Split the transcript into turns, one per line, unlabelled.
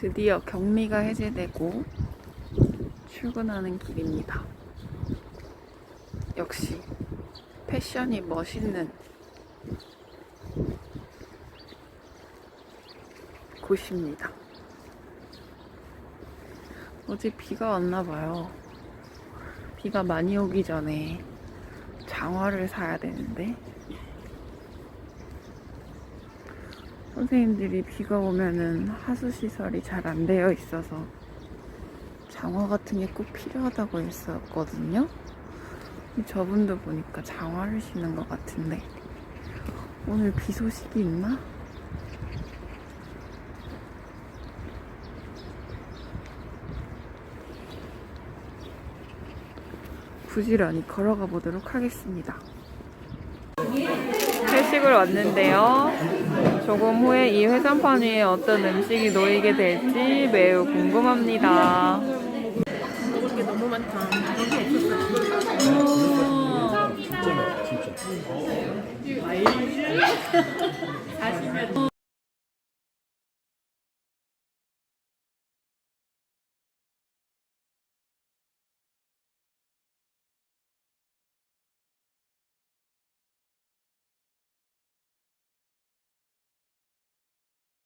드디어 격리가 해제되고 출근하는 길입니다. 역시 패션이 멋있는 곳입니다. 어제 비가 왔나 봐요. 비가 많이 오기 전에 장화를 사야 되는데 선생님들이 비가 오면은 하수 시설이 잘 안 되어 있어서 장화 같은 게 꼭 필요하다고 했었거든요. 저분도 보니까 장화를 신는 것 같은데 오늘 비 소식이 있나? 부지런히 걸어가 보도록 하겠습니다. 회식을 왔는데요. 조금 후에 이 회전판 위에 어떤 음식이 놓이게 될지 매우 궁금합니다.
먹을 게 너무 많다.